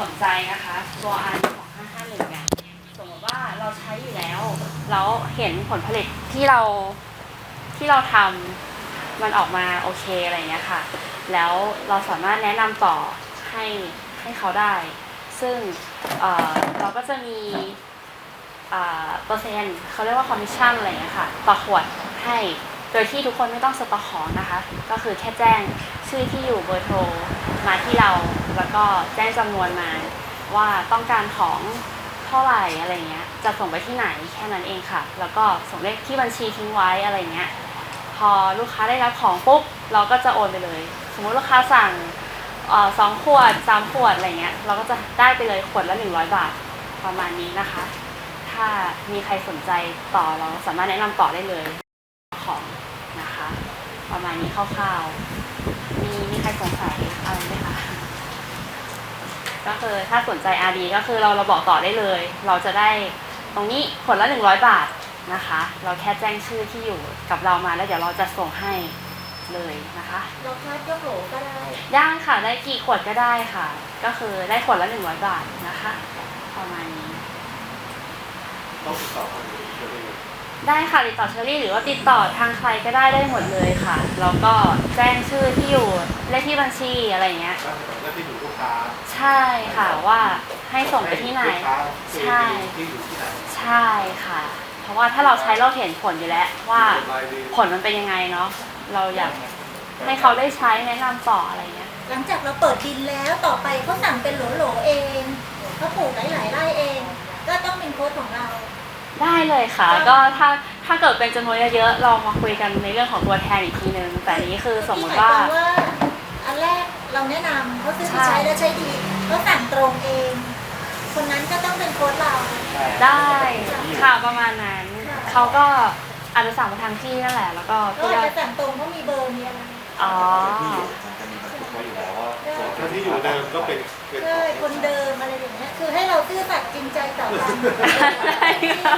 สนใจนะคะตัว R 2551เนี่ยสมมติว่าเราใช้อยู่แล้ว แล้วเห็นผลผลิตที่เราที่เราทำมันออกมาโอเคอะไรอย่างเงี้ยค่ะ แล้วเราสามารถแนะนำต่อให้ให้เขาได้ ซึ่งเเราก็จะมีอ่าเปอร์เซ็นต์เขาเรียกว่าคอมมิชชั่นอะไรอย่างเงี้ยค่ะต่อขวดให้ โดยที่ทุกคนไม่ต้องสต็อกของนะคะ ก็คือแค่แจ้งชื่อที่อยู่เบอร์โทรมาที่เรา แล้วก็แจ้งจำนวนมาว่าต้องการของเท่าไหร่อะไรเงี้ย จะส่งไปที่ไหนแค่นั้นเองค่ะ แล้วก็ส่งเลขที่บัญชีทิ้งไว้อะไรเงี้ย พอลูกค้าได้รับของปุ๊บเราก็จะโอนไปเลย สมมุติลูกค้าสั่งออสองขวดสามขวดอะไรเงี้ย เราก็จะได้ไปเลยขวดละ100บาทประมาณนี้นะคะ ถ้ามีใครสนใจต่อเราสามารถแนะนำต่อได้เลยของ นะคะ ประมาณนี้คร่าวๆ มีมีใครสงสัยอะไรไหมคะ ก็คือถ้าสนใจ RD ก็คือเราเราบอกต่อได้เลย เราจะได้ตรงนี้ขวดละ 100 บาทนะคะ เราแค่แจ้งชื่อที่อยู่กับเรามาแล้วเดี๋ยวเราจะส่งให้เลยนะคะเราคัดยกโหลก็ได้ย่างค่ะได้กี่ขวดก็ได้ค่ะ ก็คือได้ขวดละ 100 บาทนะคะ ประมาณนี้ต้องติดต่อคนนี้ช่วยด้วย ได้ค่ะติดต่อเชอรี่หรือว่าติดต่อทางใครก็ได้ได้หมดเลยค่ะ แล้วก็แจ้งชื่อที่อยู่เลขที่บัญชีอะไรอย่างเงี้ย แล้วที่อยู่ลูกค้าใช่ค่ะว่าให้ส่งไปที่ไหน ลูกค้าใช่ ที่อยู่ที่ไหนใช่ค่ะ เพราะว่าถ้าเราใช้เราเห็นผลอยู่แล้วว่า รายเดือนผลมันเป็นยังไงเนาะเราอยากให้เขาได้ใช้แนะนำต่ออะไรเงี้ย หลังจากเราเปิดดินแล้วต่อไปเขาสั่งเป็นโหลๆเองเขาปลูกหลายๆไร่เอง ก็ต้องเป็นโค้ดของเรา ได้เลยค่ะ ก็ถ้าถ้าเกิดเป็นจำนวนเยอะๆเรามาคุยกันในเรื่องของตัวแทนอีกทีนึงแต่อันนี้คือสมมติว่าที่หยควว่าอันแรกเราแนะนำเขาซื้อไปใช่ใช้แล้วใช้ดีเขาสั่งตรงเอง คนนั้นก็ต้องเป็นโค้ดเรา ได้ค่ะประมาณนั้นเขาก็อาจจะสั่งมาทางพี่นั่นแหละ แล้วก็ก็พี่อาจก็จะสั่งตรงเขามีเบอร์มีอะไรอ๋อที่อยู่มันจะมีบันทึกไว้อยู่แล้วว่าส่วนถ้าที่อยู่เดิมก็เป็นเป็นขใช่องคนเดิมอะไรอย่างเงี้ยคือให้เราซื่อสัตย์จริงใจต่อกันได้ค่ะ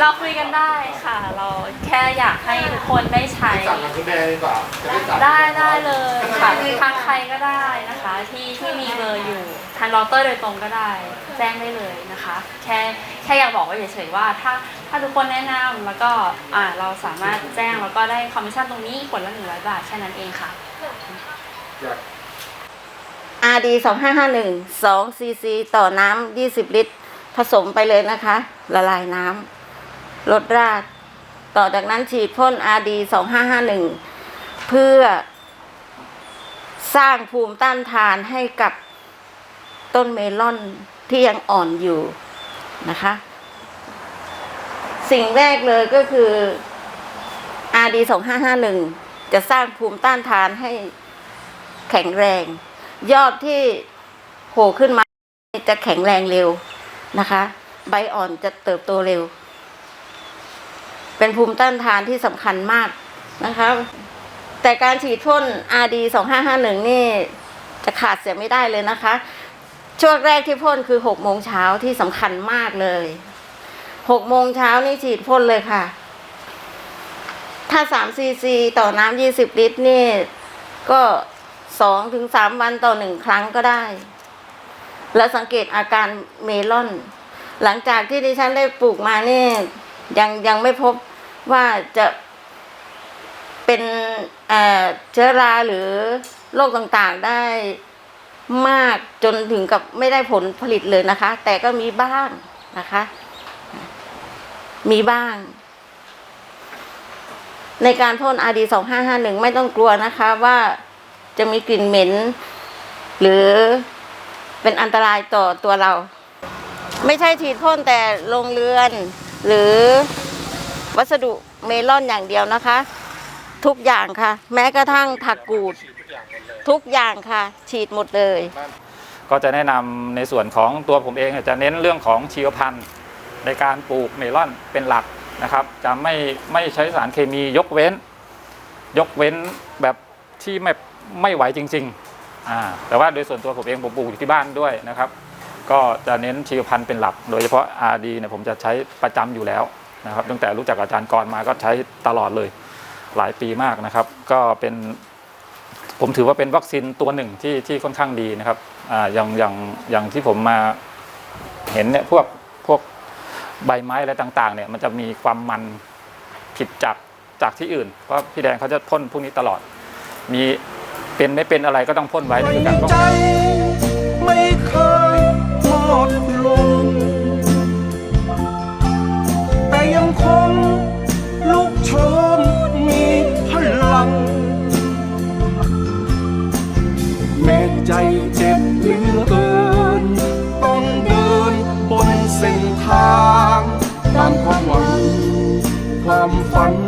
เราคุยกันได้ค่ะ เราแค่อยากให้ทุกคนได้ใช้ สั่งกับคุณแดงดีกว่าจะได้สั่งได้ได้เลยค่ะทางใครก็ได้นะคะ ที่ที่มีเบอร์อยู่ทางดรโดยตรงก็ได้ แจ้งได้เลยนะคะ แค่แค่อยากบอกไว้เฉยๆว่าถ้าถ้าทุกคนแนะนำแล้วก็อ่าเราสามารถแจ้งแล้วก็ได้คอมมิชชั่นตรงนี้ขวดละ100บาทแค่นั้นเองค่ะ อยาก RD 2551 2 cc ต่อน้ำ20ลิตร ผสมไปเลยนะคะ ละลายน้ำ ลดราดต่อจากนั้นฉีดพ่น RD 2551 เพื่อสร้างภูมิต้านทานให้กับต้นเมลอนที่ยังอ่อนอยู่นะคะ สิ่งแรกเลยก็คือ RD 2551 จะสร้างภูมิต้านทานให้แข็งแรง ยอดที่โผล่ขึ้นมาจะแข็งแรงเร็วนะคะ ใบอ่อนจะเติบโตเร็ว เป็นภูมิต้านทานที่สำคัญมากนะคะ แต่การฉีดพ่น RD 2551 นี่จะขาดเสียไม่ได้เลยนะคะ ช่วงแรกที่พ่นคือ6โมงเช้าที่สำคัญมากเลย6โมงเช้านี่ฉีดพ่นเลยค่ะ ถ้า3ซีซีต่อน้ำ20 ลิตรนี่ก็สองถึงสามวันต่อหนึ่งครั้งก็ได้ แล้วสังเกตอาการเมลอน หลังจากที่ดิฉันได้ปลูกมานี่ยังยังไม่พบ ว่าจะเป็นเอ่อเชื้อราหรือโรคต่างๆได้มากจนถึงกับไม่ได้ผลผลิตเลยนะคะ แต่ก็มีบ้างนะคะ มีบ้าง ในการพ่น RD 2551ไม่ต้องกลัวนะคะว่าจะมีกลิ่นเหม็น หรือเป็นอันตรายต่อตัวเรา ไม่ใช่ฉีดพ่นแต่โรงเรือน หรือ วัสดุเมลอนอย่างเดียวนะคะ ทุกอย่างค่ะ แม้กระทั่งผักกูด ทุกอย่างค่ะ ฉีดหมดเลย ก็จะแนะนำในส่วนของตัวผมเองจะเน้นเรื่องของชีวพันธุ์ในการปลูกเมลอนเป็นหลักนะครับ จะไม่ไม่ใช้สารเคมียกเว้น ยกเว้นแบบที่ไม่ไม่ไหวจริงๆอ่าแต่ว่าโดยส่วนตัวผมเองผมปลูกอยู่ที่บ้านด้วยนะครับ ก็จะเน้นชีวพันธุ์เป็นหลัก โดยเฉพาะ RD เนี่ยผมจะใช้ประจำอยู่แล้ว นะครับ ตั้งแต่รู้จักอาจารย์กรมาก็ใช้ตลอดเลยหลายปีมากนะครับ ก็เป็นผมถือว่าเป็นวัคซีนตัวหนึ่งที่ที่ค่อนข้างดีนะครับอ่าอย่างอย่างอย่างที่ผมมาเห็นเนี่ยพวกพวกใบไม้อะไรต่างๆเนี่ยมันจะมีความมันผิดจากจากที่อื่น เพราะพี่แดงเขาจะพ่นพวกนี้ตลอด มีเป็นไม่เป็นอะไรก็ต้องพ่นไว้นี่อการป้องกัน ทางตามความหวังความฝัน